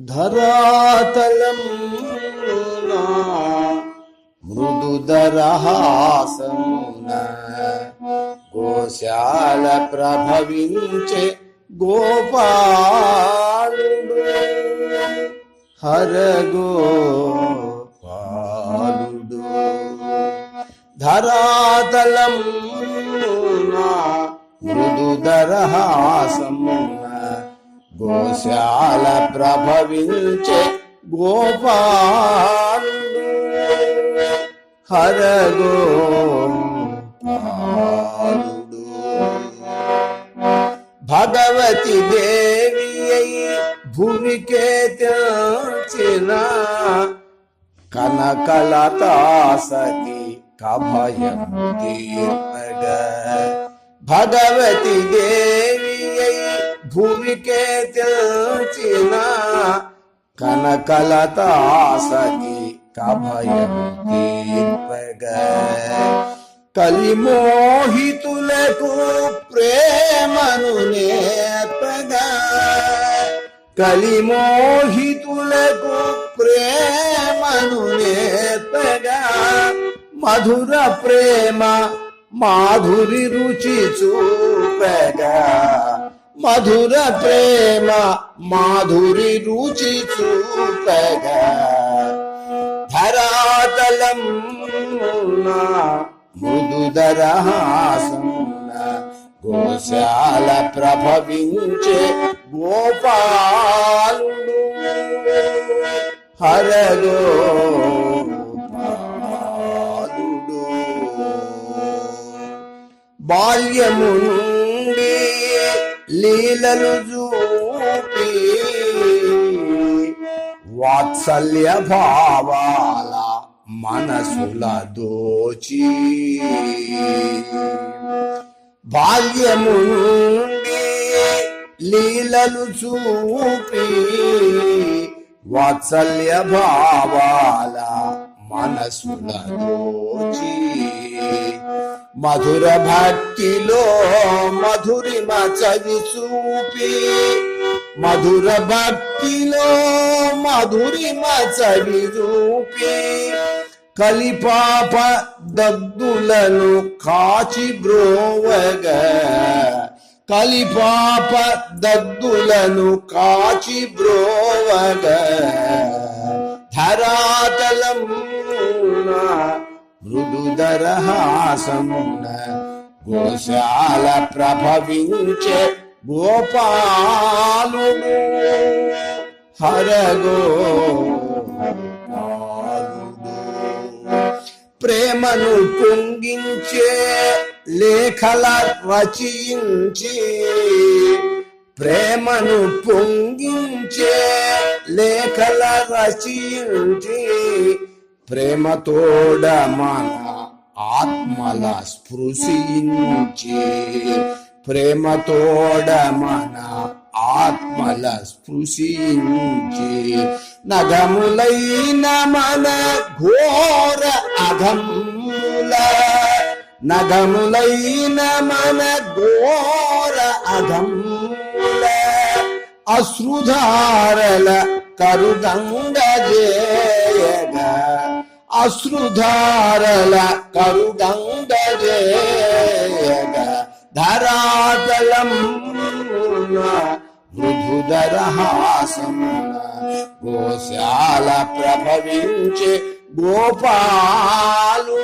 ధరాతలం మృదుదరహాసమున గోశాల ప్రభవించే గోపాలుడు హరగోపాలుడు ధరాతలం మృదుదరహాసమున గోశాల ప్రభవించే గోపాలుడు. హరగో భగవతి దేవి అయి భూమికే తెల్చిన కనకలతా సతి కభయం తీర్పగ. భగవతి దేవి అయి భూమికే తెల్చిన కనకలతా సతి కభయం తీర్పగ కలిమోహితులకు ప్రేమను నేర్పగా కలిమోహితులకు ప్రేమను నేర్పగా మధుర ప్రేమ మాధురి రుచి చూపగా మధుర ప్రేమ మాధురి రుచి చూపగా. ధరాతలం మృదుదరహాసం గోశాల ప్రభవించే గోపాలుడు. హరగో బాల్యమును లీలలు చూపి వాత్సల్య భావాల మనసుల దోచి బాల్యము నుండి లీలలు చూపి వాత్సల్య భావాల మనసుల దోచి మధుర భక్తిలో మధురిమ చవి చూపి. మధుర భక్తిలో మధురిమ చవి చూపి. కలిపాప దగ్దులను కాచి బ్రోవగ. కలిపాప దగ్దులను కాచి బ్రోవగ. ధరాతలం మృదుదరహాసమున గోశాల ప్రభవించే గోపాలుడు. హరగో ప్రేమను పొంగించే లేఖల రచించి ప్రేమను పొంగించే లేఖల రచించి ప్రేమతోడ మన ఆత్మల స్పృశించే. ప్రేమతోడ మన ఆత్మల స్పృశించే. నగములైన మన ఘోర అధముల నగములైన మన ఘోర అధముల అశ్రుధారల కరుగంగ జేయగా అశ్రుధారల కరుగంగ జేయగా ధరాతలం మృదుదరహాసమున గోశాల ప్రభవించే గోపాలు